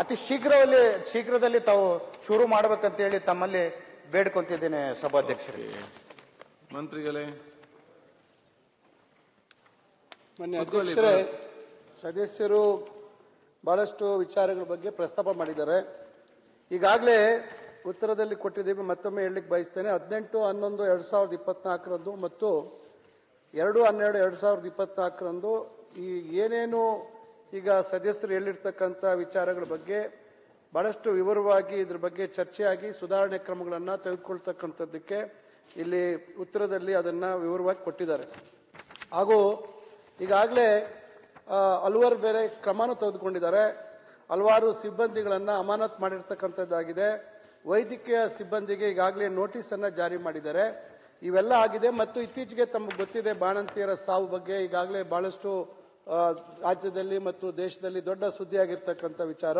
ಅತಿ ಶೀಘ್ರದಲ್ಲಿ ಶೀಘ್ರದಲ್ಲಿ ತಾವು ಶುರು ಮಾಡಬೇಕಂತ ಹೇಳಿ ತಮ್ಮಲ್ಲಿ ಬೇಡ್ಕೊಂತಿದ್ದೇನೆ ಸಭಾಧ್ಯಕ್ಷರೇ. ಮಂತ್ರಿಗಳೇ. ಮೊನ್ನೆ ಅಧ್ಯಕ್ಷರೇ ಸದಸ್ಯರು ಬಹಳಷ್ಟು ವಿಚಾರಗಳ ಬಗ್ಗೆ ಪ್ರಸ್ತಾಪ ಮಾಡಿದ್ದಾರೆ. ಈಗಾಗಲೇ ಉತ್ತರದಲ್ಲಿ ಕೊಟ್ಟಿದ್ದೀವಿ ಮತ್ತೊಮ್ಮೆ ಹೇಳಲಿಕ್ಕೆ ಬಯಸ್ತೇನೆ. ಹದಿನೆಂಟು ಹನ್ನೊಂದು ಎರಡು ಸಾವಿರದ ಇಪ್ಪತ್ನಾಲ್ಕರಂದು ಮತ್ತು ಎರಡು ಹನ್ನೆರಡು ಎರಡು ಸಾವಿರದ ಇಪ್ಪತ್ನಾಲ್ಕರಂದು ಈ ಏನೇನು ಈಗ ಸದಸ್ಯರು ಹೇಳಿರ್ತಕ್ಕಂಥ ವಿಚಾರಗಳ ಬಗ್ಗೆ ಬಹಳಷ್ಟು ವಿವರವಾಗಿ ಇದ್ರ ಬಗ್ಗೆ ಚರ್ಚೆಯಾಗಿ ಸುಧಾರಣೆ ಕ್ರಮಗಳನ್ನು ತೆಗೆದುಕೊಳ್ತಕ್ಕಂಥದ್ದಕ್ಕೆ ಇಲ್ಲಿ ಉತ್ತರದಲ್ಲಿ ಅದನ್ನ ವಿವರವಾಗಿ ಕೊಟ್ಟಿದ್ದಾರೆ. ಹಾಗೂ ಈಗಾಗಲೇ ಹಲವಾರು ಬೇರೆ ಕ್ರಮನೂ ತೆಗೆದುಕೊಂಡಿದ್ದಾರೆ. ಹಲವಾರು ಸಿಬ್ಬಂದಿಗಳನ್ನ ಅಮಾನತ್ ಮಾಡಿರ್ತಕ್ಕಂಥದ್ದಾಗಿದೆ. ವೈದ್ಯಕೀಯ ಸಿಬ್ಬಂದಿಗೆ ಈಗಾಗಲೇ ನೋಟಿಸ್ ಅನ್ನ ಜಾರಿ ಮಾಡಿದ್ದಾರೆ. ಇವೆಲ್ಲ ಆಗಿದೆ ಮತ್ತು ಇತ್ತೀಚೆಗೆ ತಮಗೆ ಗೊತ್ತಿದೆ ಬಾಣಂತಿಯರ ಸಾವು ಬಗ್ಗೆ. ಈಗಾಗಲೇ ಬಹಳಷ್ಟು ರಾಜ್ಯದಲ್ಲಿ ಮತ್ತು ದೇಶದಲ್ಲಿ ದೊಡ್ಡ ಸುದ್ದಿಯಾಗಿರ್ತಕ್ಕಂಥ ವಿಚಾರ.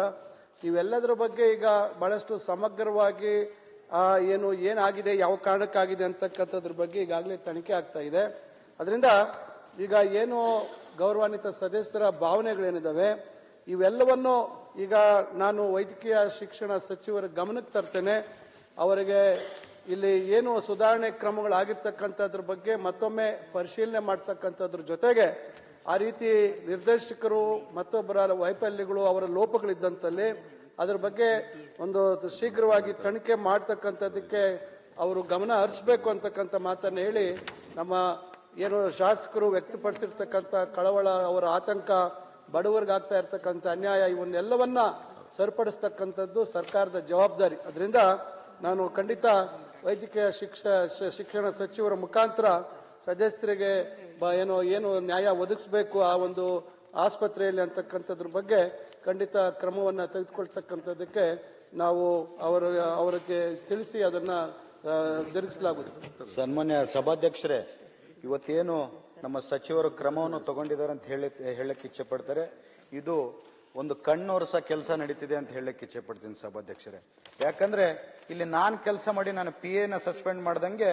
ಇವೆಲ್ಲದರ ಬಗ್ಗೆ ಈಗ ಬಹಳಷ್ಟು ಸಮಗ್ರವಾಗಿ ಏನು, ಏನಾಗಿದೆ, ಯಾವ ಕಾರಣಕ್ಕಾಗಿದೆ ಅಂತಕ್ಕಂಥದ್ರ ಬಗ್ಗೆ ಈಗಾಗಲೇ ತನಿಖೆ ಆಗ್ತಾ ಇದೆ. ಅದರಿಂದ ಈಗ ಏನು ಗೌರವಾನ್ವಿತ ಸದಸ್ಯರ ಭಾವನೆಗಳೇನಿದ್ದಾವೆ ಇವೆಲ್ಲವನ್ನು ಈಗ ನಾನು ವೈದ್ಯಕೀಯ ಶಿಕ್ಷಣ ಸಚಿವರ ಗಮನಕ್ಕೆ ತರ್ತೇನೆ. ಅವರಿಗೆ ಇಲ್ಲಿ ಏನು ಸುಧಾರಣೆ ಕ್ರಮಗಳಾಗಿರ್ತಕ್ಕಂಥದ್ರ ಬಗ್ಗೆ ಮತ್ತೊಮ್ಮೆ ಪರಿಶೀಲನೆ ಮಾಡ್ತಕ್ಕಂಥದ್ರ ಜೊತೆಗೆ ಆ ರೀತಿ ನಿರ್ದೇಶಕರು ಮತ್ತೊಬ್ಬರ ವೈಫಲ್ಯಗಳು ಅವರ ಲೋಪಗಳಿದ್ದಂತಲ್ಲಿ ಅದರ ಬಗ್ಗೆ ಒಂದು ಶೀಘ್ರವಾಗಿ ತನಿಖೆ ಮಾಡ್ತಕ್ಕಂಥದ್ದಕ್ಕೆ ಅವರು ಗಮನ ಹರಿಸಬೇಕು ಅಂತಕ್ಕಂಥ ಮಾತನ್ನು ಹೇಳಿ ನಮ್ಮ ಏನು ಶಾಸಕರು ವ್ಯಕ್ತಪಡಿಸಿರ್ತಕ್ಕಂಥ ಕಳವಳ, ಅವರ ಆತಂಕ ಬಡವರಿಗಾಗ್ತಾ ಇರ್ತಕ್ಕಂಥ ಅನ್ಯಾಯ, ಇವನ್ನೆಲ್ಲವನ್ನ ಸರಿಪಡಿಸ್ತಕ್ಕಂಥದ್ದು ಸರ್ಕಾರದ ಜವಾಬ್ದಾರಿ. ಅದರಿಂದ ನಾನು ಖಂಡಿತ ವೈದ್ಯಕೀಯ ಶಿಕ್ಷ, ಶಿಕ್ಷಣ ಸಚಿವರ ಮುಖಾಂತರ ಸದಸ್ಯರಿಗೆ ಏನು ಏನು ನ್ಯಾಯ ಒದಗಿಸಬೇಕು ಆ ಒಂದು ಆಸ್ಪತ್ರೆಯಲ್ಲಿ ಅಂತಕ್ಕಂಥದ್ರ ಬಗ್ಗೆ ಖಂಡಿತ ಕ್ರಮವನ್ನು ತೆಗೆದುಕೊಳ್ತಕ್ಕಂಥದ್ದಕ್ಕೆ ನಾವು ಅವರ, ಅವರಿಗೆ ತಿಳಿಸಿ ಅದನ್ನ ಜರುಗಿಸಲಾಗುವುದು. ಸನ್ಮಾನ್ಯ ಸಭಾಧ್ಯಕ್ಷರೇ, ಇವತ್ತೇನು ನಮ್ಮ ಸಚಿವರು ಕ್ರಮವನ್ನು ತಗೊಂಡಿದ್ದಾರೆ ಅಂತ ಹೇಳಿ, ಹೇಳಕ್ಕೆ ಇಚ್ಛೆ ಪಡ್ತಾರೆ ಇದು ಒಂದು ಕಣ್ಣೊರೆಸ ಕೆಲಸ ನಡೀತಿದೆ ಅಂತ ಹೇಳಕ್ಕೆ ಇಚ್ಛೆ ಪಡ್ತೀನಿ ಸಭಾಧ್ಯಕ್ಷರೇ. ಯಾಕಂದ್ರೆ ಇಲ್ಲಿ ನಾನು ಕೆಲಸ ಮಾಡಿ ನಾನು ಪಿ ಎನ ಸಸ್ಪೆಂಡ್ ಮಾಡ್ದಂಗೆ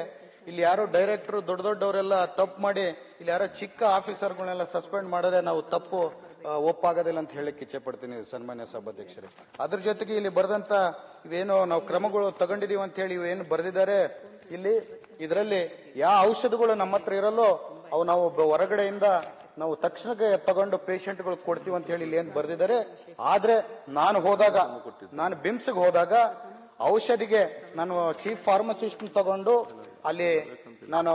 ಇಲ್ಲಿ ಯಾರೋ ಡೈರೆಕ್ಟರ್ ದೊಡ್ಡ ದೊಡ್ಡವರೆಲ್ಲ ತಪ್ಪು ಮಾಡಿ, ಇಲ್ಲಿ ಯಾರೋ ಚಿಕ್ಕ ಆಫೀಸರ್ಗಳನ್ನೆಲ್ಲ ಸಸ್ಪೆಂಡ್ ಮಾಡಿದ್ರೆ ನಾವು ತಪ್ಪು ಒಪ್ಪಾಗೋದಿಲ್ಲ ಅಂತ ಹೇಳಕ್ಕೆ ಇಚ್ಛೆ ಪಡ್ತೀನಿ ಸನ್ಮಾನ್ಯ ಸಭಾಧ್ಯಕ್ಷರೇ. ಅದ್ರ ಜೊತೆಗೆ ಇಲ್ಲಿ ಬರೆದಂತ ಇವೇನು ನಾವು ಕ್ರಮಗಳು ತಗೊಂಡಿದೀವಿ ಅಂತ ಹೇಳಿ ಇವೇನು ಬರೆದಿದ್ದಾರೆ, ಇಲ್ಲಿ ಇದರಲ್ಲಿ ಯಾವ ಔಷಧಗಳು ನಮ್ಮ ಹತ್ರ ಇರಲ್ಲೋ, ಅವು ನಾವು ಹೊರಗಡೆಯಿಂದ ನಾವು ತಕ್ಷಣಕ್ಕೆ ತಗೊಂಡು ಪೇಷಂಟ್ಗಳು ಕೊಡ್ತೀವಿ ಅಂತ ಹೇಳಿ ಇಲ್ಲಿ ಏನ್ ಬರ್ದಿದ್ದಾರೆ. ಆದ್ರೆ ನಾನು ಹೋದಾಗ, ನಾನು ಬಿಮ್ಸ್ಗೆ ಹೋದಾಗ ಔಷಧಿಗೆ ನಾನು ಚೀಫ್ ಫಾರ್ಮಸಿಸ್ಟ್ ತಗೊಂಡು ಅಲ್ಲಿ ನಾನು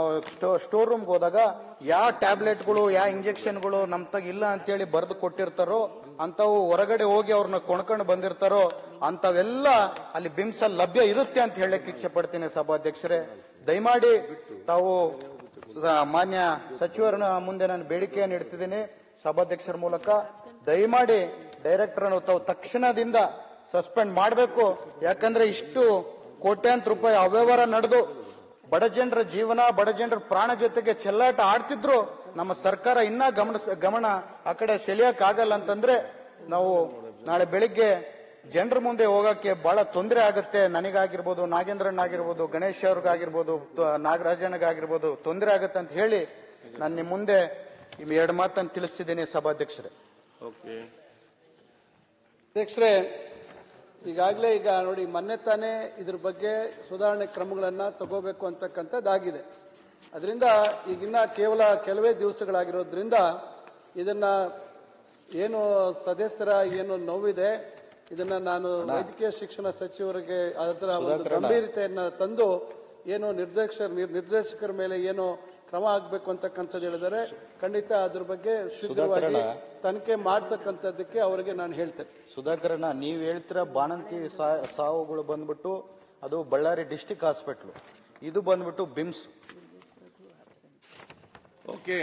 ಸ್ಟೋರ್ ರೂಮ್ಗೆ ಹೋದಾಗ ಯಾವ ಟ್ಯಾಬ್ಲೆಟ್ಗಳು, ಯಾವ ಇಂಜೆಕ್ಷನ್ಗಳು ನಮ್ ತಗ ಇಲ್ಲ ಅಂತೇಳಿ ಬರೆದು ಕೊಟ್ಟಿರ್ತಾರೋ ಅಂತವು ಹೊರಗಡೆ ಹೋಗಿ ಅವ್ರನ್ನ ಕೊಂಡ್ಕೊಂಡು ಬಂದಿರ್ತಾರೋ ಅಂತವೆಲ್ಲ ಅಲ್ಲಿ ಬಿಮ್ಸ್ ಲಭ್ಯ ಇರುತ್ತೆ ಅಂತ ಹೇಳಕ್ ಇಚ್ಛೆ ಪಡ್ತೀನಿ ಸಭಾಧ್ಯಕ್ಷರೇ. ದಯಮಾಡಿ ತಾವು ಮಾನ್ಯ ಸಚಿವರ ಮುಂದೆ ನಾನು ಬೇಡಿಕೆಯನ್ನು ಇಡ್ತಿದ್ದೀನಿ ಸಭಾಧ್ಯಕ್ಷರ ಮೂಲಕ. ದಯಮಾಡಿ ಡೈರೆಕ್ಟರ್ ತಾವು ತಕ್ಷಣದಿಂದ ಸಸ್ಪೆಂಡ್ ಮಾಡಬೇಕು. ಯಾಕಂದ್ರೆ ಇಷ್ಟು ಕೋಟ್ಯಾಂತರ ರೂಪಾಯಿ ಅವ್ಯವಹಾರ ನಡೆದು ಬಡ ಜನರ ಜೀವನ ಬಡ ಜನರ ಪ್ರಾಣ ಜೊತೆಗೆ ಚೆಲ್ಲಾಟ ಆಡ್ತಿದ್ರು ನಮ್ಮ ಸರ್ಕಾರ ಇನ್ನ ಗಮನ ಗಮನ ಆ ಕಡೆ ಸೆಳೆಯಕ್ ಆಗಲ್ಲ ಅಂತಂದ್ರೆ ನಾವು ನಾಳೆ ಬೆಳಿಗ್ಗೆ ಜನರ ಮುಂದೆ ಹೋಗಕ್ಕೆ ಬಹಳ ತೊಂದರೆ ಆಗುತ್ತೆ. ನನಗಾಗಿರ್ಬೋದು ನಾಗೇಂದ್ರನ್ ಆಗಿರ್ಬೋದು ಗಣೇಶ್ ಅವ್ರಿಗಾಗಿರ್ಬೋದು ನಾಗರಾಜನಗಾಗಿರ್ಬೋದು ನಾಗರಾಜನಿಗಾಗಿರ್ಬೋದು ತೊಂದರೆ ಆಗುತ್ತೆ ಅಂತ ಹೇಳಿ ನಾನು ನಿಮ್ಮ ಮುಂದೆ ಎರಡು ಮಾತನ್ನು ತಿಳಿಸ್ತಿದ್ದೀನಿ ಸಭಾಧ್ಯಕ್ಷರೇ. ಓಕೆ. ಅಧ್ಯಕ್ಷರೇ ಈಗಾಗಲೇ ಈಗ ನೋಡಿ ಮೊನ್ನೆ ತಾನೇ ಇದ್ರ ಬಗ್ಗೆ ಸುಧಾರಣೆ ಕ್ರಮಗಳನ್ನ ತಗೋಬೇಕು ಅಂತಕ್ಕಂಥದ್ದಾಗಿದೆ. ಅದರಿಂದ ಈಗಿನ್ನ ಕೇವಲ ಕೆಲವೇ ದಿವಸಗಳಾಗಿರೋದ್ರಿಂದ ಇದನ್ನ ಏನು ಸದಸ್ಯರ ಏನು ನೋವಿದೆ ಇದನ್ನ ನಾನು ವೈದ್ಯಕೀಯ ಶಿಕ್ಷಣ ಸಚಿವರಿಗೆ ಅದರ ಒಂದು ಗಂಭೀರತೆಯನ್ನ ತಂದು ಏನು ನಿರ್ದೇಶಕ ನಿರ್ದೇಶಕರ ಮೇಲೆ ಏನು ಕ್ರಮ ಆಗಬೇಕು ಅಂತಕ್ಕಂಥದ್ದು ಹೇಳಿದರೆ ಖಂಡಿತ ಅದ್ರ ಬಗ್ಗೆ ಶೀಘ್ರವಾಗಿ ತನಿಖೆ ಮಾಡ್ತಕ್ಕಂಥದ್ದಕ್ಕೆ ಅವರಿಗೆ ನಾನು ಹೇಳ್ತೇನೆ. ಸುಧಾಕರಣ ನೀವು ಹೇಳ್ತೀರ ಬಾಣಂತಿ ಸಾವುಗಳು ಬಂದ್ಬಿಟ್ಟು ಅದು ಬಳ್ಳಾರಿ ಡಿಸ್ಟಿಕ್ ಹಾಸ್ಪಿಟ್ಲು. ಇದು ಬಂದ್ಬಿಟ್ಟು ಬಿಮ್ಸ್. ಓಕೆ